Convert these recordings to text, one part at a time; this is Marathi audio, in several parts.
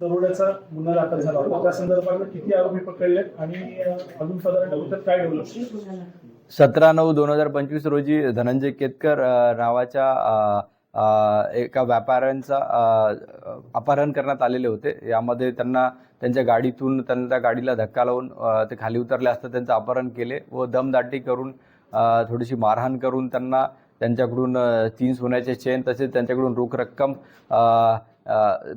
दरोड्याचा गुन्हा दाखल झाला होता. त्या संदर्भात किती आरोपी पकडले आणि अजून साधारण काय डेव्हलप सतरा नऊ दोन हजार पंचवीस रोजी धनंजय केतकर नावाच्या एका व्यापाऱ्यांचा अपहरण करण्यात आलेले होते. यामध्ये त्यांना त्यांच्या गाडीतून त्यांना त्या गाडीला धक्का लावून ते खाली उतरले असता त्यांचं अपहरण केले व दमदाटी करून थोडीशी मारहाण करून त्यांना त्यांच्याकडून तीन सोन्याचे चेन तसेच त्यांच्याकडून रोख रक्कम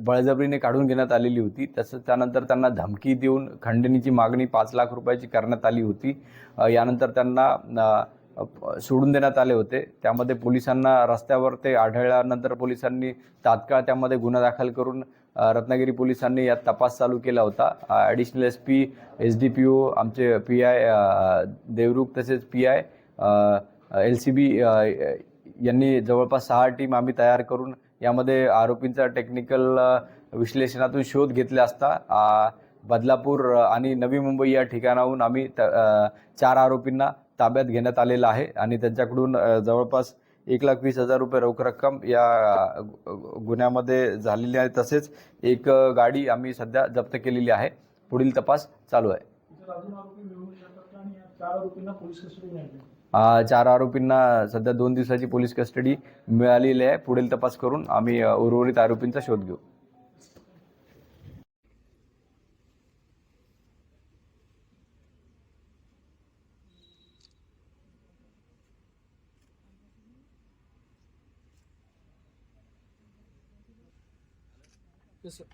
बळजबरीने काढून घेण्यात आलेली होती. तसंच त्यानंतर त्यांना धमकी देऊन खंडणीची मागणी पाच लाख रुपयाची करण्यात आली होती. यानंतर त्यांना सोडून देण्यात आले होते. त्यामध्ये पोलिसांना रस्त्यावर ते आढळल्यानंतर पोलिसांनी तात्काळ त्यामध्ये गुन्हा दाखल करून रत्नागिरी पोलिसांनी यात तपास चालू केला होता. Additional S P S D P O आमचे पी आय देवरुख तसेच P I L C B यांनी जवळपास सहा टीम आम्ही तयार करून यामध्ये आरोपींचा टेक्निकल विश्लेषणातून शोध घेतला असता बदलापूर आणि नवी मुंबई या ठिकाणाहून आम्ही त- चार आरोपींना ताब्यात घेण्यात आलेलं आहे आणि त्यांच्याकडून जवळपास एक लाख वीस हजार रुपये रोख रक्कम या गु- गुन्ह्यामध्ये झालेली आहे. तसेच एक गाडी आम्ही सध्या जप्त केलेली आहे. पुढील तपास चालू आहे इतर अजून आरोपी मिळू शकतात आणि या चार आरोपींना पोलीस कस्टडी मिळाली. अ, चार आरोपींना सध्या दोन दिवसाची पोलीस कस्टडी मिळालेली आहे. पुढील तपास करून आम्ही उर्वरित आरोपींचा शोध घेऊ. Yes, sir.